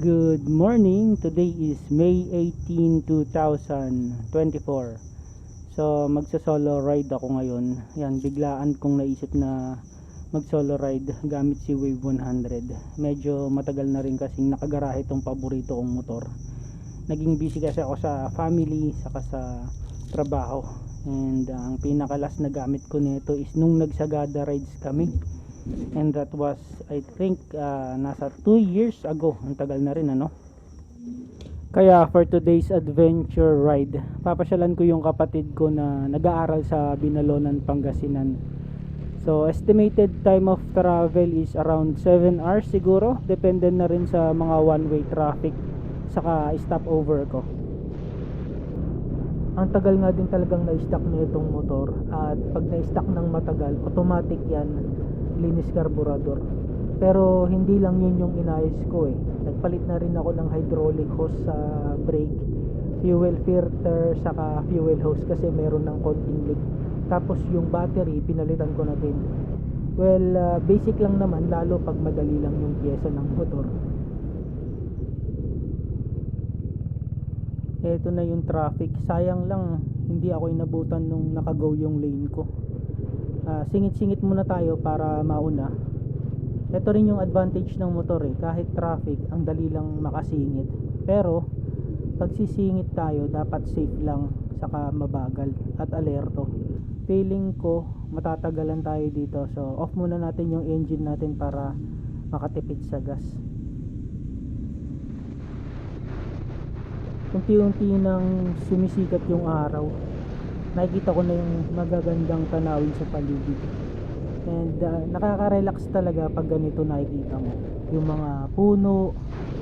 Good morning. Today is May 18, 2024. So, magsa-solo ride ako ngayon. Yan, biglaan kong naisip na mag-solo ride gamit si Wave 100. Medyo matagal na rin kasing nakagarahe itong paborito kong motor. Naging busy kasi ako sa family, saka sa trabaho. And uh, ang pinakalas na gamit ko nito is nung nagsagada rides kami and that was I think uh, nasa 2 years ago. Ang tagal na rin ano? Kaya for today's adventure ride papasyalan ko yung kapatid ko na nag-aaral sa Binalonan, Pangasinan. So estimated time of travel is around 7 hours siguro. Depende na rin sa mga one way traffic saka stopover ko. Ang tagal nga din talagang na-stack na itong motor. At pag na-stack ng matagal automatic yan linis carburetor pero hindi lang yun yung inayos ko eh. Nagpalit na rin ako ng hydraulic hose sa brake fuel filter saka fuel hose kasi meron ng konting leak. Tapos yung battery pinalitan ko na din. Well uh, basic lang naman lalo pag madali lang yung pyesa ng motor. Eto na yung traffic. Sayang lang hindi ako inabutan nung nakagaw yung lane ko Ah, singit-singit muna tayo para mauna. Ito rin yung advantage ng motor eh. Kahit traffic ang dali lang makasingit. Pero pag sisingit tayo dapat safe lang saka mabagal at alerto. Feeling ko matatagalan tayo dito. So off muna natin yung engine natin para makatipid sa gas. Unti-unti nang sumisikat yung araw nakikita ko na yung magagandang tanawin sa paligid. And uh, nakaka-relax talaga pag ganito nakikita mo. Yung mga puno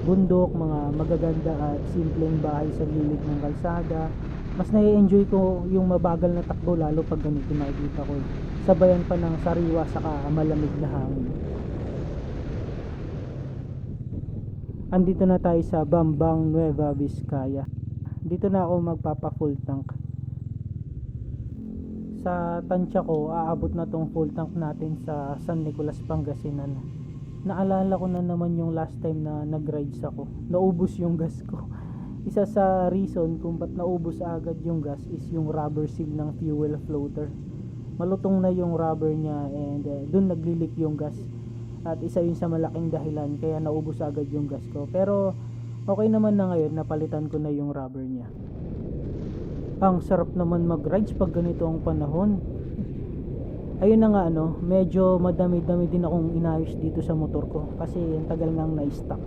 bundok, mga magaganda at simpleng bahay sa gilid ng kalsada. Mas nai-enjoy ko yung mabagal na takbo lalo pag ganito nakikita ko. Sabayan pa ng sariwa saka malamig na hangin. Andito na tayo sa Bambang Nueva Vizcaya. Dito na ako magpapa full tank sa tansya ko aabot na tong full tank natin sa San Nicolas Pangasinan. Naalala ko na naman yung last time na nag-rides ako. Naubos yung gas ko. Isa sa reason kung ba't naubos agad yung gas is yung rubber seal ng fuel floater. Malutong na yung rubber niya and uh, dun naglilik yung gas. At isa yun sa malaking dahilan kaya naubos agad yung gas ko. Pero okay naman na ngayon napalitan ko na yung rubber niya ang sarap naman mag-rides pag ganito ang panahon. Ayun na nga ano medyo madami-dami din akong inayos dito sa motor ko kasi ang tagal nang na-stuck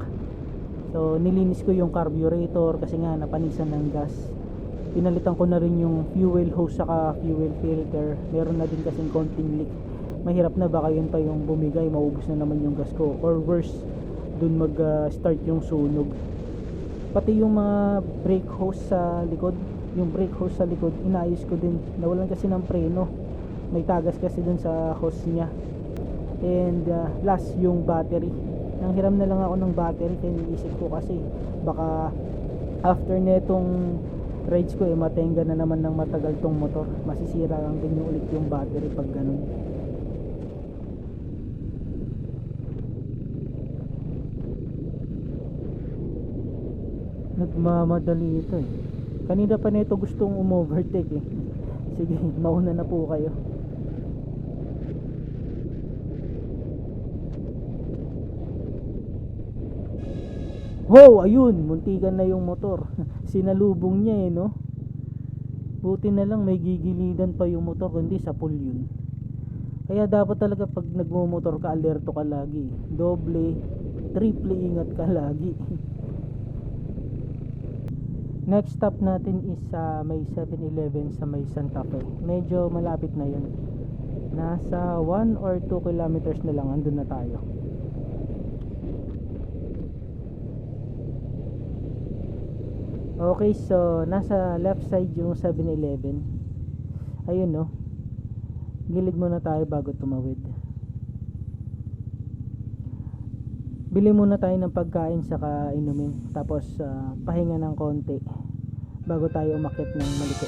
so nilinis ko yung carburetor kasi nga napanisan ng gas. Pinalitan ko na rin yung fuel hose saka fuel filter. Meron na din kasing konting leak. Mahirap na baka yun pa yung bumigay maubos na naman yung gas ko. Or worse dun mag uh, start yung sunog. Pati yung mga brake hose sa likod yung brake hose sa likod inayos ko din. Nawalan kasi ng preno. May tagas kasi dun sa hose niya. And uh, last yung battery. Nang hiram na lang ako ng battery kaya iniisip ko kasi baka after netong rides ko eh matenga na naman ng matagal tong motor. Masisira lang din yung ulit yung battery pag ganun. Nagmamadali ito eh kanina pa nito gustong umovertake eh. Sige mauna na po kayo. Wow ayun muntikan na yung motor. Sinalubong niya eh no? Buti na lang may gigilidan pa yung motor kundi sa pool yun. Kaya dapat talaga pag nagmumotor ka alerto ka lagi. Doble triple ingat ka lagi Next stop natin is sa may 7-Eleven sa may Santa Fe. Medyo malapit na yun. Nasa 1 or 2 kilometers na lang andun na tayo. Okay, so nasa left side yung 7-Eleven. Ayun no. Gilid muna tayo bago tumawid. Bili muna tayo ng pagkain saka inumin. Tapos uh, pahinga ng konti bago tayo umakyat ng maliko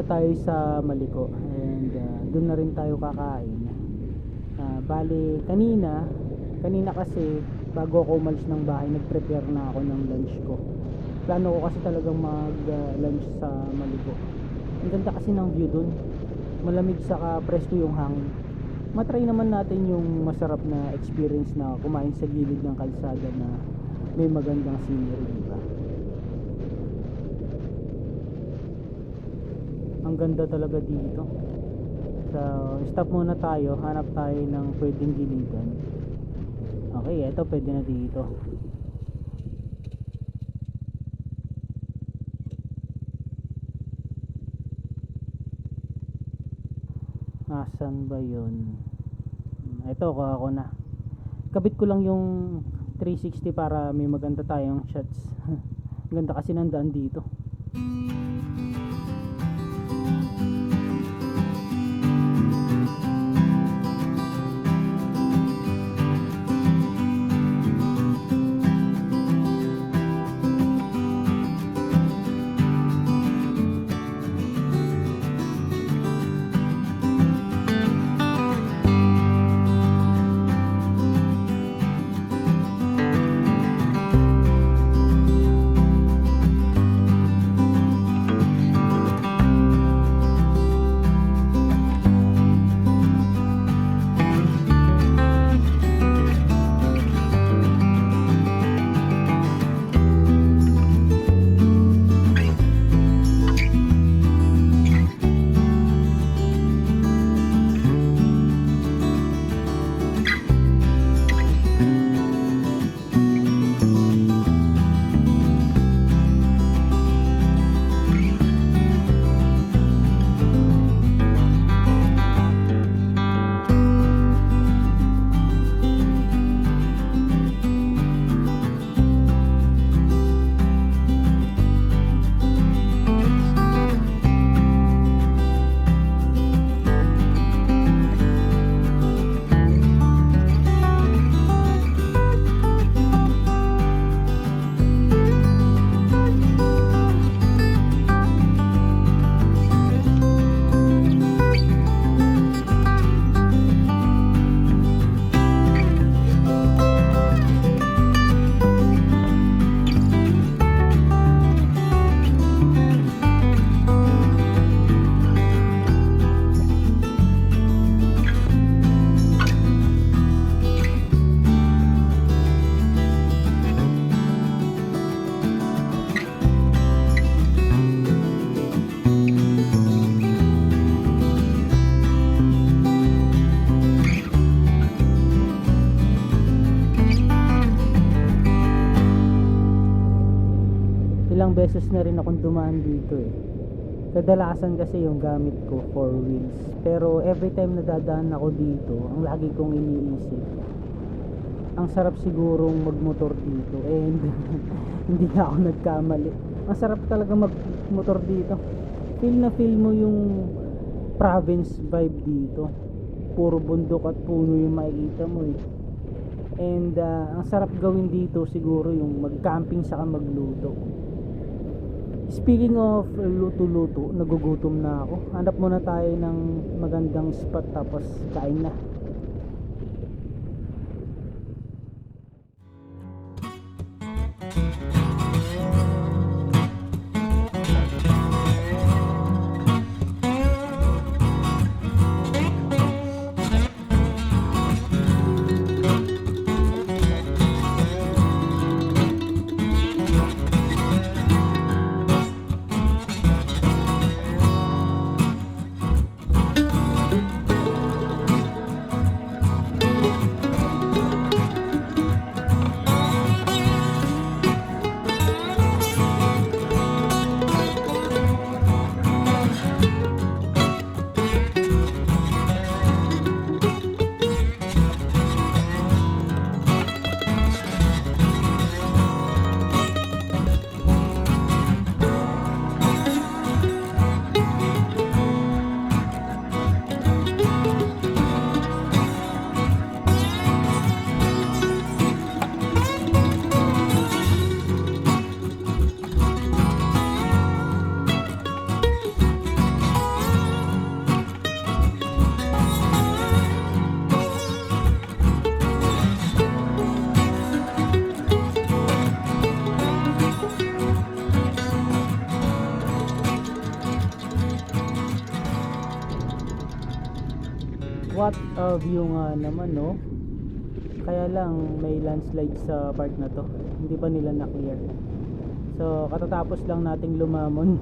na tayo sa Maliko and uh, doon na rin tayo kakain. Ah, bali, kanina, kanina kasi bago ako umalis ng bahay, nag-prepare na ako ng lunch ko. Plano ko kasi talagang mag-lunch sa Maliko. Ang ganda kasi ng view doon. Malamig saka presko yung hangin. Matry naman natin yung masarap na experience na kumain sa gilid ng kalsada na may magandang scenery, di ba? Ang ganda talaga dito. So, stop muna tayo. Hanap tayo ng pwedeng gilidan. Okay, eto pwede na dito. Asan ba yun? Ito, kuha ko na. Kabit ko lang yung 360 para may maganda tayong shots. Ganda kasi ng daan dito. Beses na rin akong dumaan dito eh. Kadalasan kasi yung gamit ko four wheels pero every time na dadaan ako dito ang lagi kong iniisip ang sarap sigurong magmotor dito. And hindi na ako nagkamali. Ang sarap talaga magmotor dito. Feel na feel mo yung province vibe dito. Puro bundok at puno yung makikita mo eh. And ah, ang sarap gawin dito siguro yung mag-camping saka magluto Speaking of luto-luto, nagugutom na ako. Hanap muna tayo ng magandang spot tapos kain na. What a view nga naman no? Kaya lang may landslide sa part na to. Hindi pa nila na clear so katatapos lang nating lumamon.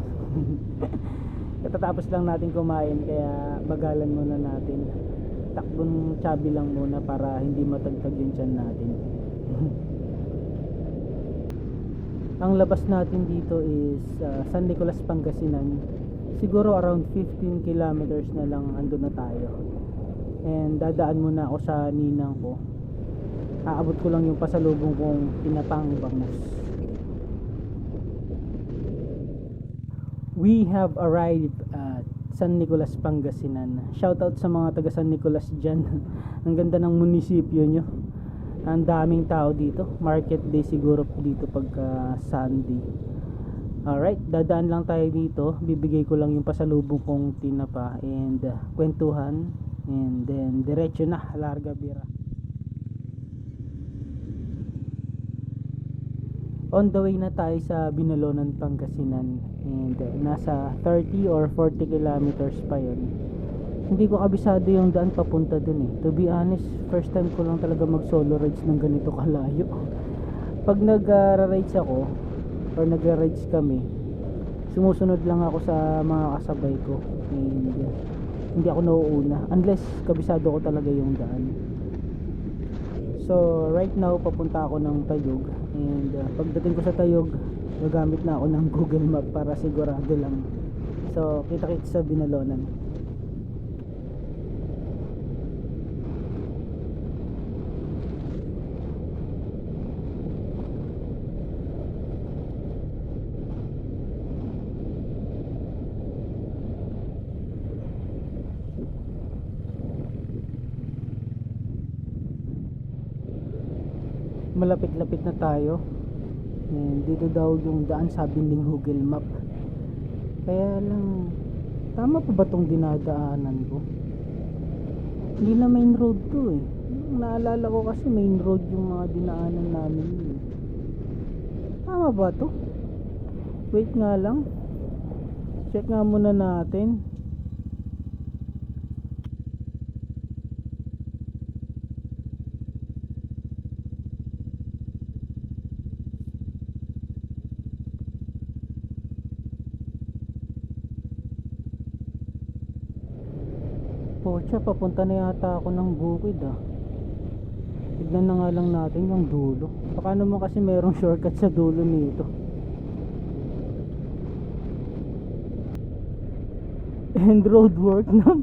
Katatapos lang natin kumain kaya bagalan muna natin. Takbong chubby lang muna para hindi matagtag yung tiyan natin. Ang labas natin dito is uh, San Nicolas Pangasinan. Siguro around 15 kilometers na lang ando na tayo and dadaan muna ako sa ninang ko. Aabot ko lang yung pasalubong kong tinapang bangus. We have arrived at San Nicolas Pangasinan. Shoutout sa mga taga San Nicolas dyan. Ang ganda ng munisipyo nyo. Ang daming tao dito. Market day siguro dito pagka Sunday. Alright dadaan lang tayo dito. Bibigay ko lang yung pasalubong kong tinapa and uh, kwentuhan and then diretso na larga bira. On the way na tayo sa Binalonan, Pangasinan. And uh, nasa 30 or 40 kilometers pa yon hindi ko kabisado yung daan papunta dun eh. To be honest first time ko lang talaga mag solo rides ng ganito kalayo. Pag nag uh, rides ako or nag rides kami sumusunod lang ako sa mga kasabay ko. And uh, hindi ako nauuna. Unless kabisado ko talaga yung daan. So right now papunta ako ng Tayog and uh, pagdating ko sa Tayog gagamit na ako ng Google Map para sigurado lang. So kita kita sa Binalonan malapit-lapit na tayo. And dito daw yung daan sabi ng Google Map. Kaya lang tama pa ba tong dinadaanan ko? Hindi na main road to eh. Naalala ko kasi main road yung mga dinaanan namin eh. tama ba to? Wait nga lang. Check nga muna natin Pocha, papunta na yata ako ng bukid ah. Tignan na nga lang natin yung dulo. Baka naman kasi merong shortcut sa dulo nito. End road work na.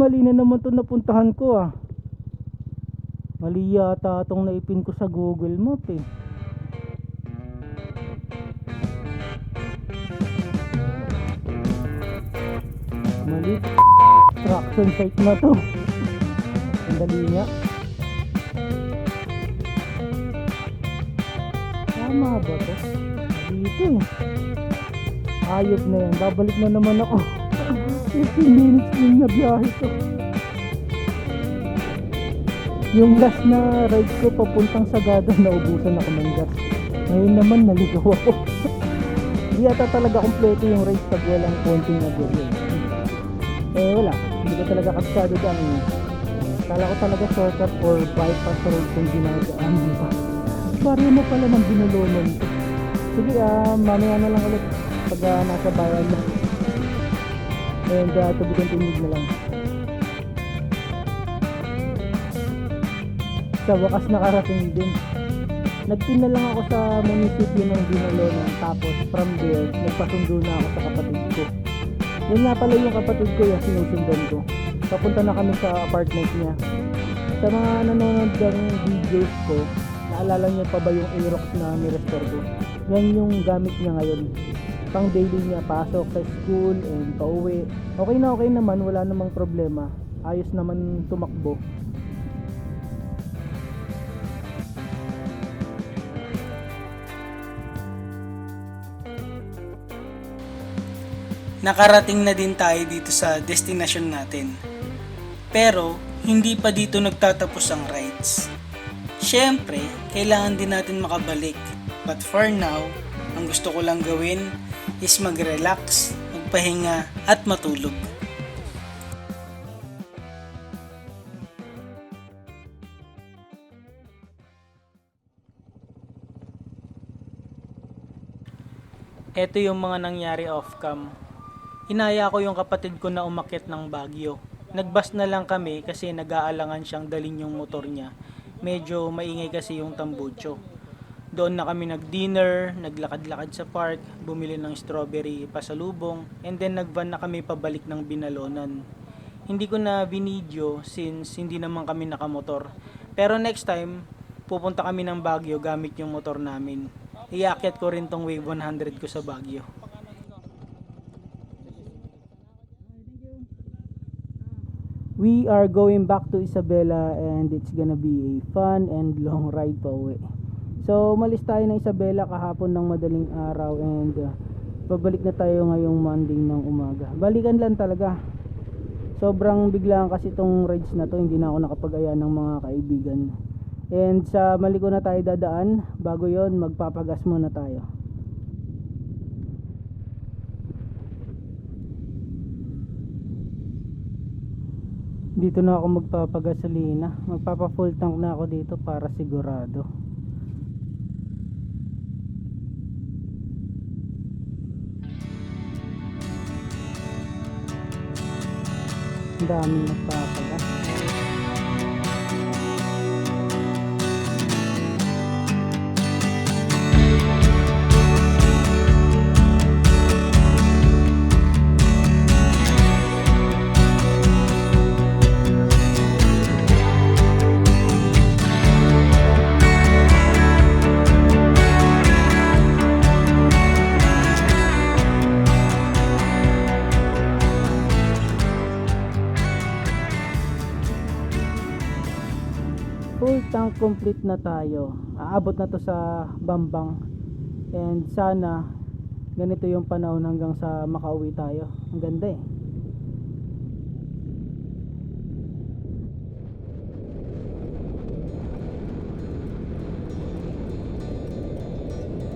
Mali na naman to napuntahan ko ah. Mali yata itong naipin ko sa Google Map eh. Mali. Traction site na to. Ang dali nga. Tama ba to? Dito. Ayop na yan. Babalik na naman ako. 15 minutes din na biyahe to. Yung last na ride ko papuntang Sagada, naubusan ako ng gas. Ngayon naman naligaw ako. Hindi yata talaga kompleto yung race pag walang konting again. Eh wala, hindi ko talaga kapsado dyan. Kala ko talaga shortcut or bypass road kung ginagawa pa. Baryo na pala ng binulunan. Sige, ah, mamaya na lang ulit pag ah, nasa bayan na. And uh, to be continued na lang. Sa wakas nakarating din. Nagpin na lang ako sa munisipyo ng Binalonan tapos from there, nagpasundo na ako sa kapatid. Yun nga pala yung kapatid ko yung sinusundan ko. Papunta na kami sa apartment niya. Sa mga nanonood ng videos ko, naalala niyo pa ba yung Aerox na ni-restore ko? Yan yung gamit niya ngayon. Pang daily niya, pasok sa school and pauwi. Okay na okay naman, wala namang problema. Ayos naman tumakbo. nakarating na din tayo dito sa destination natin. Pero, hindi pa dito nagtatapos ang rides. Siyempre, kailangan din natin makabalik. But for now, ang gusto ko lang gawin is mag-relax, magpahinga at matulog. Ito yung mga nangyari off-cam Hinaya ko yung kapatid ko na umakyat ng Baguio. Nagbas na lang kami kasi nag-aalangan siyang dalin yung motor niya. Medyo maingay kasi yung tambucho. Doon na kami nag-dinner, naglakad-lakad sa park, bumili ng strawberry pasalubong, and then nagvan na kami pabalik ng Binalonan. Hindi ko na binidyo since hindi naman kami nakamotor. Pero next time, pupunta kami ng Baguio gamit yung motor namin. Iakyat ko rin tong Wave 100 ko sa Baguio. We are going back to Isabela and it's gonna be a fun and long ride pa uwi. So, umalis tayo ng Isabela kahapon ng madaling araw and uh, pabalik na tayo ngayong Monday ng umaga. Balikan lang talaga. Sobrang biglaan kasi itong rides na to, hindi na ako nakapag-aya ng mga kaibigan. And sa Maliko na tayo dadaan, bago yon magpapagas muna tayo. Dito na ako magpapagasolina. Magpapa full tank na ako dito para sigurado. Ang daming nagpapagas. Full tank complete na tayo. Aabot na to sa Bambang. And sana ganito yung panahon hanggang sa makauwi tayo. Ang ganda eh.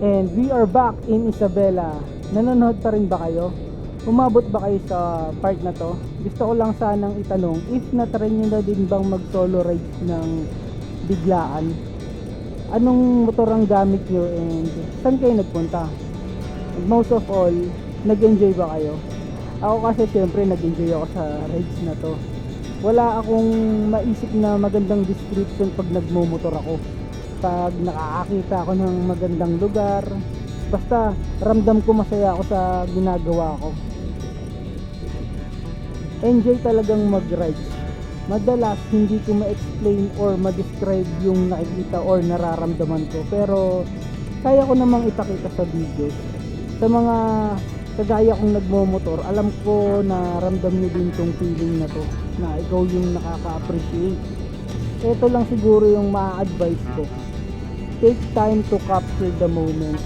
And we are back in Isabela. Nanonood pa rin ba kayo? umabot ba kayo sa part na to? gusto ko lang sanang itanong if na-try nyo na din bang mag solo ride ng biglaan. Anong motor ang gamit nyo and saan kayo nagpunta? Most of all nag-enjoy ba kayo? Ako kasi syempre nag-enjoy ako sa rides na to. Wala akong maisip na magandang description pag nagmumotor ako. Pag nakakakita ako ng magandang lugar basta ramdam ko masaya ako sa ginagawa ko. Enjoy talagang mag-ride madalas hindi ko ma-explain or ma-describe yung nakikita or nararamdaman ko. Pero kaya ko namang ipakita sa video. Sa mga kagaya kong nagmomotor alam ko na ramdam nyo din tong feeling na to na ikaw yung nakaka-appreciate. Ito lang siguro yung ma-advise ko. Take time to capture the moment.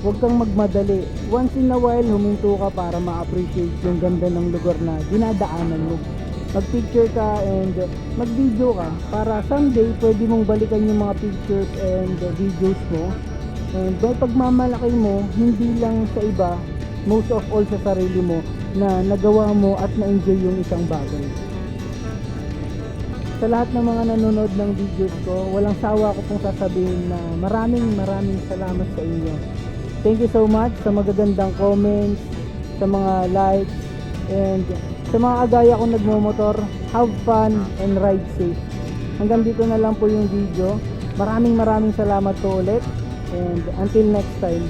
Huwag kang magmadali. Once in a while huminto ka para ma-appreciate yung ganda ng lugar na dinadaanan mo mag-picture ka and mag-video ka para someday pwede mong balikan yung mga pictures and videos mo. And by pagmamalaki mo hindi lang sa iba most of all sa sarili mo na nagawa mo at na-enjoy yung isang bagay. Sa lahat ng mga nanonood ng videos ko walang sawa ko pong sasabihin na maraming maraming salamat sa inyo. Thank you so much sa magagandang comments sa mga likes and sa mga agaya kong nagmumotor, have fun and ride safe. Hanggang dito na lang po yung video. Maraming maraming salamat po ulit. And until next time,